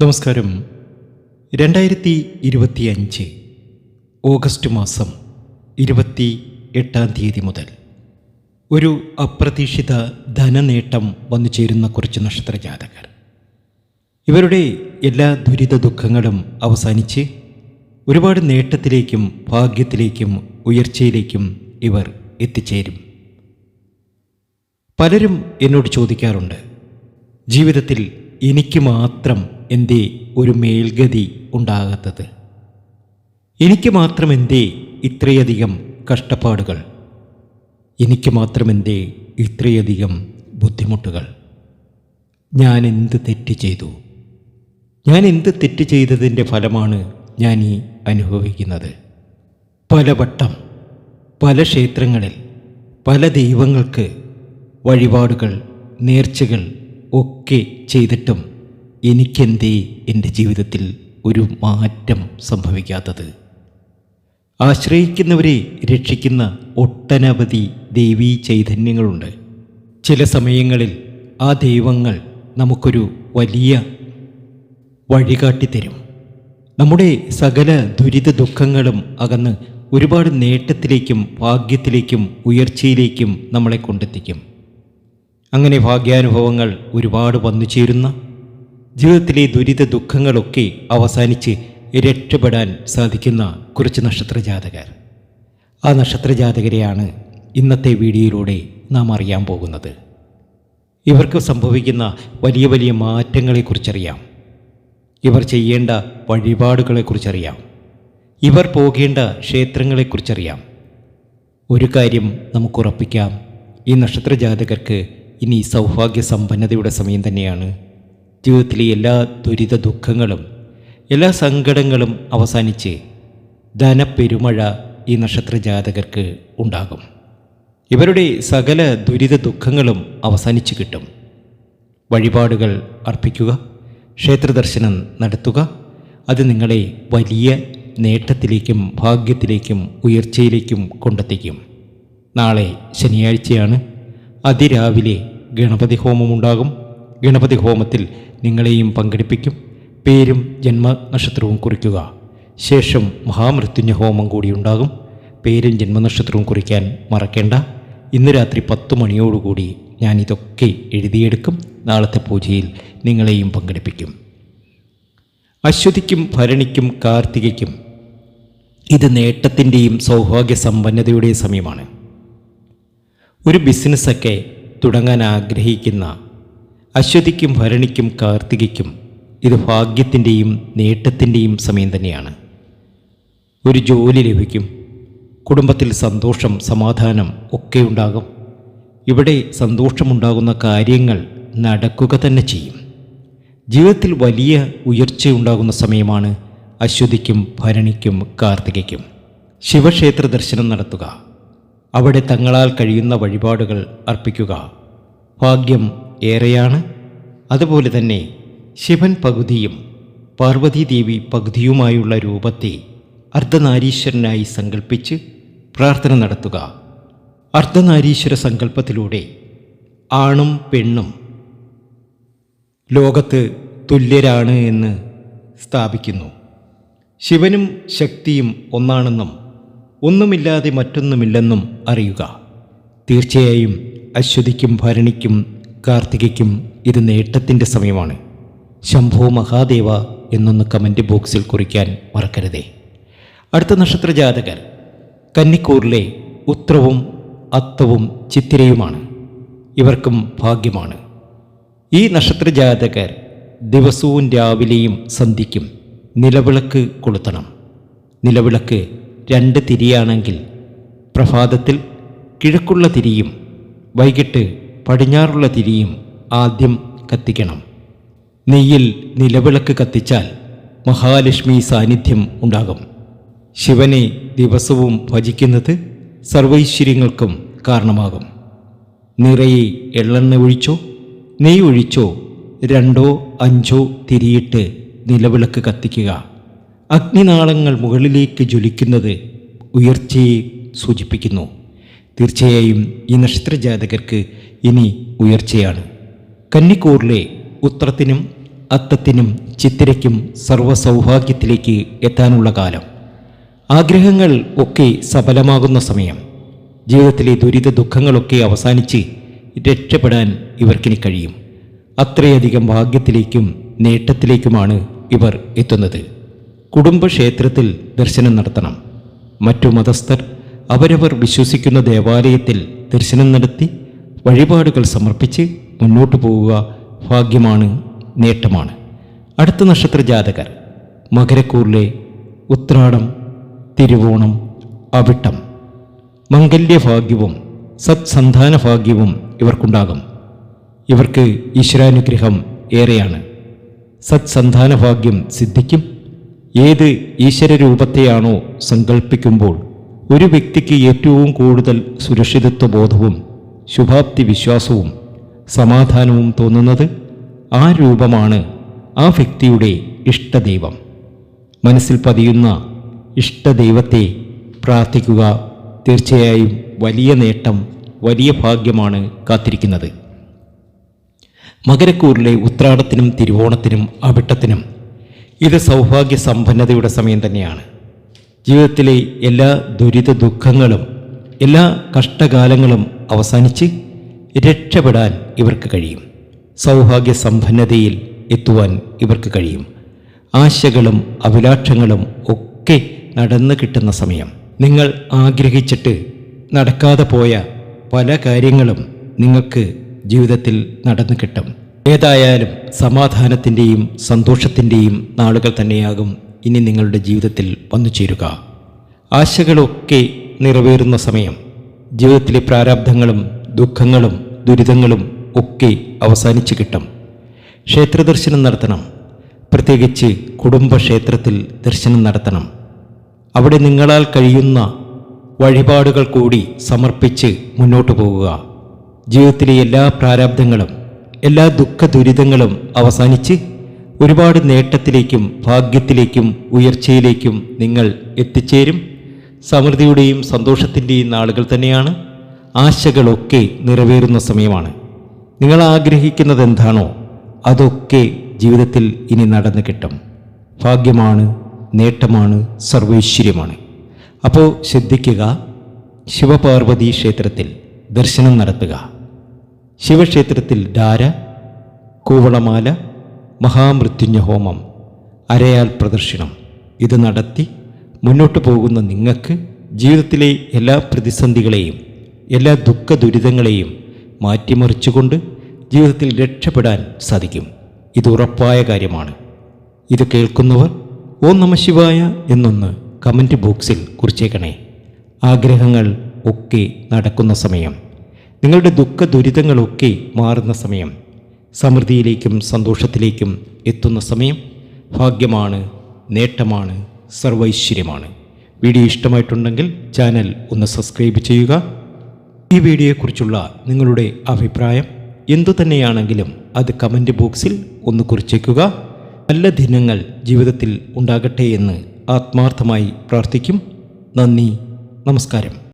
നമസ്കാരം. രണ്ടായിരത്തി ഇരുപത്തിയഞ്ച് ഓഗസ്റ്റ് മാസം ഇരുപത്തി എട്ടാം തീയതി മുതൽ ഒരു അപ്രതീക്ഷിത ധനനേട്ടം വന്നു ചേരുന്ന കുറച്ച് നക്ഷത്ര ജാതകർ. ഇവരുടെ എല്ലാ ദുരിത ദുഃഖങ്ങളും അവസാനിച്ച് ഒരുപാട് നേട്ടത്തിലേക്കും ഭാഗ്യത്തിലേക്കും ഉയർച്ചയിലേക്കും ഇവർ എത്തിച്ചേരും. പലരും എന്നോട് ചോദിക്കാറുണ്ട് ജീവിതത്തിൽ എനിക്ക് മാത്രം എന്തേ ഒരു മേൽഗതി ഉണ്ടാകാത്തത്? എനിക്ക് മാത്രം എന്തേ ഇത്രയധികം കഷ്ടപ്പാടുകൾ? എനിക്ക് മാത്രം എന്തേ ഇത്രയധികം ബുദ്ധിമുട്ടുകൾ? ഞാൻ എന്ത് തെറ്റ് ചെയ്തു? ഞാൻ എന്ത് തെറ്റ് ചെയ്തതിന്റെ ഫലമാണ് ഞാൻ ഈ അനുഭവിക്കുന്നത്? പലവട്ടം പല ക്ഷേത്രങ്ങളിൽ പല ദൈവങ്ങൾക്ക് വഴിപാടുകൾ നേർച്ചകൾ ഒക്കെ ചെയ്തിട്ടും എനിക്കെന്തേ എന്റെ ജീവിതത്തിൽ ഒരു മാറ്റം സംഭവിക്കാത്തത്? ആശ്രയിക്കുന്നവരെ രക്ഷിക്കുന്ന ഒട്ടനവധി ദേവീ ചൈതന്യങ്ങളുണ്ട്. ചില സമയങ്ങളിൽ ആ ദൈവങ്ങൾ നമുക്കൊരു വലിയ വഴികാട്ടിത്തരും. നമ്മുടെ സകല ദുരിത ദുഃഖങ്ങളും അകന്ന് ഒരുപാട് നേട്ടത്തിലേക്കും ഭാഗ്യത്തിലേക്കും ഉയർച്ചയിലേക്കും നമ്മളെ കൊണ്ടെത്തിക്കും. അങ്ങനെ ഭാഗ്യാനുഭവങ്ങൾ ഒരുപാട് വന്നു ചേരുന്ന ജീവിതത്തിലെ ദുരിത ദുഃഖങ്ങളൊക്കെ അവസാനിച്ച് രക്ഷപ്പെടാൻ സാധിക്കുന്ന കുറച്ച് നക്ഷത്രജാതകർ. ആ നക്ഷത്രജാതകരെയാണ് ഇന്നത്തെ വീഡിയോയിലൂടെ നാം അറിയാൻ പോകുന്നത്. ഇവർക്ക് സംഭവിക്കുന്ന വലിയ വലിയ മാറ്റങ്ങളെക്കുറിച്ചറിയാം. ഇവർ ചെയ്യേണ്ട വഴിപാടുകളെക്കുറിച്ചറിയാം. ഇവർ പോകേണ്ട ക്ഷേത്രങ്ങളെക്കുറിച്ചറിയാം. ഒരു കാര്യം നമുക്ക് ഉറപ്പിക്കാം. ഈ നക്ഷത്ര ജാതകർക്ക് ഇനി സൗഭാഗ്യ സമ്പന്നതയുടെ സമയം തന്നെയാണ്. ജീവിതത്തിലെ എല്ലാ ദുരിത ദുഃഖങ്ങളും എല്ലാ സങ്കടങ്ങളും അവസാനിച്ച് ധനപ്പെരുമഴ ഈ നക്ഷത്ര ജാതകർക്ക് ഉണ്ടാകും. ഇവരുടെ സകല ദുരിത ദുഃഖങ്ങളും അവസാനിച്ചു കിട്ടും. വഴിപാടുകൾ അർപ്പിക്കുക ക്ഷേത്രദർശനം നടത്തുക അത് നിങ്ങളെ വലിയ നേട്ടത്തിലേക്കും ഭാഗ്യത്തിലേക്കും ഉയർച്ചയിലേക്കും കൊണ്ടെത്തിക്കും. നാളെ ശനിയാഴ്ചയാണ്. അതിരാവിലെ ഗണപതി ഹോമമുണ്ടാകും ഗണപതി ഹോമത്തിൽ നിങ്ങളെയും പങ്കെടുപ്പിക്കും. പേരും ജന്മനക്ഷത്രവും കുറിക്കുക. ശേഷം മഹാമൃത്യുഞ്ജ ഹോമം കൂടി ഉണ്ടാകും. പേരും ജന്മനക്ഷത്രവും കുറിക്കാൻ മറക്കേണ്ട. ഇന്ന് രാത്രി പത്ത് മണിയോടുകൂടി ഞാൻ ഇതൊക്കെ എഴുതിയെടുക്കും. നാളത്തെ പൂജയിൽ നിങ്ങളെയും പങ്കെടുപ്പിക്കും. അശ്വതിക്കും ഭരണിക്കും കാർത്തികയ്ക്കും ഇത് നേട്ടത്തിന്റെയും സൗഭാഗ്യ സമ്പന്നതയുടെയും സമയമാണ്. ഒരു ബിസിനസ്സൊക്കെ തുടങ്ങാൻ ആഗ്രഹിക്കുന്ന അശ്വതിക്കും ഭരണിക്കും കാർത്തികയ്ക്കും ഇത് ഭാഗ്യത്തിന്റെയും നേട്ടത്തിന്റെയും സമയം തന്നെയാണ്. ഒരു ജോലി ലഭിക്കും കുടുംബത്തിൽ സന്തോഷം സമാധാനം ഒക്കെ ഉണ്ടാകും. ഇവിടെ സന്തോഷമുണ്ടാകുന്ന കാര്യങ്ങൾ നടക്കുക തന്നെ ചെയ്യും. ജീവിതത്തിൽ വലിയ ഉയർച്ചയുണ്ടാകുന്ന സമയമാണ് അശ്വതിക്കും ഭരണിക്കും കാർത്തികയ്ക്കും. ശിവക്ഷേത്ര ദർശനം നടത്തുക. അവിടെ തങ്ങളാൽ കഴിയുന്ന വഴിപാടുകൾ അർപ്പിക്കുക. ഭാഗ്യം ഏറെയാണ്. അതുപോലെ തന്നെ ശിവൻ പകുതിയും പാർവതീദേവി പകുതിയുമായുള്ള രൂപത്തെ അർദ്ധനാരീശ്വരനായി സങ്കല്പിച്ച് പ്രാർത്ഥന നടത്തുക. അർദ്ധനാരീശ്വര സങ്കല്പത്തിലൂടെ ആണും പെണ്ണും ലോകത്ത് തുല്യരാണ് എന്ന് സ്ഥാപിക്കുന്നു. ശിവനും ശക്തിയും ഒന്നാണെന്നും ഒന്നുമില്ലാതെ മറ്റൊന്നുമില്ലെന്നും അറിയുക. തീർച്ചയായും അശ്വതിക്കും ഭരണിക്കും കാർത്തികയ്ക്കും ഇത് നേട്ടത്തിന്റെ സമയമാണ്. ശംഭോ മഹാദേവ എന്നൊന്ന് കമന്റ് ബോക്സിൽ കുറിക്കാൻ മറക്കരുതേ. അടുത്ത നക്ഷത്ര ജാതകർ കന്നിക്കൂറിലെ ഉത്രവും അത്തവും ചിത്തിരയുമാണ്. ഇവർക്കും ഭാഗ്യമാണ്. ഈ നക്ഷത്ര ജാതകർ ദിവസവും രാവിലെയും സന്ധിക്കും നിലവിളക്ക് കൊളുത്തണം. നിലവിളക്ക് രണ്ട് തിരിയാണെങ്കിൽ പ്രഭാതത്തിൽ കിഴക്കുള്ള തിരിയും വൈകിട്ട് പടിഞ്ഞാറുള്ള തിരിയും ആദ്യം കത്തിക്കണം. നെയ്യിൽ നിലവിളക്ക് കത്തിച്ചാൽ മഹാലക്ഷ്മി സാന്നിധ്യം ഉണ്ടാകും. ശിവനെ ദിവസവും ഭജിക്കുന്നത് സർവൈശ്വര്യങ്ങൾക്കും കാരണമാകും. നിറയെ എള്ളെണ്ണ ഒഴിച്ചോ നെയ്യ് ഒഴിച്ചോ രണ്ടോ അഞ്ചോ തിരിയിട്ട് നിലവിളക്ക് കത്തിക്കുക. അഗ്നിനാളങ്ങൾ മുകളിലേക്ക് ജ്വലിക്കുന്നത് ഉയർച്ചയെ സൂചിപ്പിക്കുന്നു. തീർച്ചയായും ഈ നക്ഷത്രജാതകർക്ക് ഇനി ഉയർച്ചയാണ്. കന്നിക്കൂറിലെ ഉത്രത്തിനും അത്തത്തിനും ചിത്തിരയ്ക്കും സർവസൗഭാഗ്യത്തിലേക്ക് എത്താനുള്ള കാലം. ആഗ്രഹങ്ങൾ ഒക്കെ സഫലമാകുന്ന സമയം. ജീവിതത്തിലെ ദുരിത ദുഃഖങ്ങളൊക്കെ അവസാനിച്ച് രക്ഷപ്പെടാൻ ഇവർക്കിനി കഴിയും. അത്രയധികം ഭാഗ്യത്തിലേക്കും നേട്ടത്തിലേക്കുമാണ് ഇവർ എത്തുന്നത്. കുടുംബക്ഷേത്രത്തിൽ ദർശനം നടത്തണം. മറ്റു മതസ്ഥർ അവരവർ വിശ്വസിക്കുന്ന ദേവാലയത്തിൽ ദർശനം നടത്തി വഴിപാടുകൾ സമർപ്പിച്ച് മുന്നോട്ടു പോവുക ഭാഗ്യമാണ് നേട്ടമാണ്. അടുത്ത നക്ഷത്ര ജാതകർ മകരക്കൂറിലെ ഉത്രാടം തിരുവോണം അവിട്ടം. മംഗല്യഭാഗ്യവും സത്സന്താന ഭാഗ്യവും ഇവർക്കുണ്ടാകും. ഇവർക്ക് ഈശ്വരാനുഗ്രഹം ഏറെയാണ്. സത്സന്താന ഭാഗ്യം സിദ്ധിക്കും. ഏത് ഈശ്വരരൂപത്തെയാണോ സങ്കല്പിക്കുമ്പോൾ ഒരു വ്യക്തിക്ക് ഏറ്റവും കൂടുതൽ സുരക്ഷിതത്വ ബോധവും ശുഭാപ്തി വിശ്വാസവും സമാധാനവും തോന്നുന്നത് ആ രൂപമാണ് ആ വ്യക്തിയുടെ ഇഷ്ടദൈവം. മനസ്സിൽ പതിയുന്ന ഇഷ്ടദൈവത്തെ പ്രാർത്ഥിക്കുക തീർച്ചയായും വലിയ നേട്ടം വലിയ ഭാഗ്യമാണ് കാത്തിരിക്കുന്നത്. മകരക്കൂറിലെ ഉത്രാടത്തിനും തിരുവോണത്തിനും അവിട്ടത്തിനും ഇത് സൗഭാഗ്യ സമ്പന്നതയുടെ സമയം തന്നെയാണ്. ജീവിതത്തിലെ എല്ലാ ദുരിത ദുഃഖങ്ങളും എല്ലാ കഷ്ടകാലങ്ങളും അവസാനിച്ച് രക്ഷപ്പെടാൻ ഇവർക്ക് കഴിയും. സൗഭാഗ്യ സമ്പന്നതയിൽ എത്തുവാൻ ഇവർക്ക് കഴിയും. ആശകളും അഭിലാഷങ്ങളും ഒക്കെ നടന്നു കിട്ടുന്ന സമയം. നിങ്ങൾ ആഗ്രഹിച്ചിട്ട് നടക്കാതെ പോയ പല കാര്യങ്ങളും നിങ്ങൾക്ക് ജീവിതത്തിൽ നടന്നു കിട്ടും. ഏതായാലും സമാധാനത്തിന്റെയും സന്തോഷത്തിന്റെയും നാളുകൾ തന്നെയാകും ഇനി നിങ്ങളുടെ ജീവിതത്തിൽ വന്നു ചേരുക. ആശകളൊക്കെ നിറവേറുന്ന സമയം ജീവിതത്തിലെ പ്രാരാബ്ധങ്ങളും ദുഃഖങ്ങളും ദുരിതങ്ങളും ഒക്കെ അവസാനിച്ചു കിട്ടും. ക്ഷേത്രദർശനം നടത്തണം. പ്രത്യേകിച്ച് കുടുംബക്ഷേത്രത്തിൽ ദർശനം നടത്തണം. അവിടെ നിങ്ങളാൽ കഴിയുന്ന വഴിപാടുകൾ കൂടി സമർപ്പിച്ച് മുന്നോട്ടു പോകുക. ജീവിതത്തിലെ എല്ലാ പ്രാരാബ്ധങ്ങളും എല്ലാ ദുഃഖ ദുരിതങ്ങളും അവസാനിച്ച് ഒരുപാട് നേട്ടത്തിലേക്കും ഭാഗ്യത്തിലേക്കും ഉയർച്ചയിലേക്കും നിങ്ങൾ എത്തിച്ചേരും. സമൃദ്ധിയുടെയും സന്തോഷത്തിന്റെയും നാളുകൾ തന്നെയാണ്. ആശകളൊക്കെ നിറവേറുന്ന സമയമാണ്. നിങ്ങൾ ആഗ്രഹിക്കുന്നത് എന്താണോ അതൊക്കെ ജീവിതത്തിൽ ഇനി നടന്നു കിട്ടും. ഭാഗ്യമാണ് നേട്ടമാണ് സർവൈശ്വര്യമാണ്. അപ്പോൾ ശ്രദ്ധിക്കുക ശിവപാർവതി ക്ഷേത്രത്തിൽ ദർശനം നടത്തുക. ശിവക്ഷേത്രത്തിൽ ധാര കൂവളമാല മഹാമൃത്യുഞ്ജ ഹോമം അരയാൽ പ്രദർശനം. ഇത് നടത്തി മുന്നോട്ട് പോകുന്ന നിങ്ങൾക്ക് ജീവിതത്തിലെ എല്ലാ പ്രതിസന്ധികളെയും എല്ലാ ദുഃഖ ദുരിതങ്ങളെയും മാറ്റിമറിച്ചുകൊണ്ട് ജീവിതത്തിൽ രക്ഷപ്പെടാൻ സാധിക്കും. ഇത് ഉറപ്പായ കാര്യമാണ്. ഇത് കേൾക്കുന്നവർ ഓം നമ ശിവായ എന്നൊന്ന് കമന്റ് ബോക്സിൽ കുറിച്ചേക്കണേ. ആഗ്രഹങ്ങൾ ഒക്കെ നടക്കുന്ന സമയം. നിങ്ങളുടെ ദുഃഖ ദുരിതങ്ങളൊക്കെ മാറുന്ന സമയം സമൃദ്ധിയിലേക്കും സന്തോഷത്തിലേക്കും എത്തുന്ന സമയം ഭാഗ്യമാണ് നേട്ടമാണ് സർവൈശ്വര്യമാണ്. വീഡിയോ ഇഷ്ടമായിട്ടുണ്ടെങ്കിൽ ചാനൽ ഒന്ന് സബ്സ്ക്രൈബ് ചെയ്യുക. ഈ വീഡിയോയെക്കുറിച്ചുള്ള നിങ്ങളുടെ അഭിപ്രായം എന്തു തന്നെയാണെങ്കിലും അത് കമന്റ് ബോക്സിൽ ഒന്ന് കുറിച്ചേക്കുക. നല്ല ദിനങ്ങൾ ജീവിതത്തിൽ ഉണ്ടാകട്ടെ എന്ന് ആത്മാർത്ഥമായി പ്രാർത്ഥിക്കും. നന്ദി നമസ്കാരം.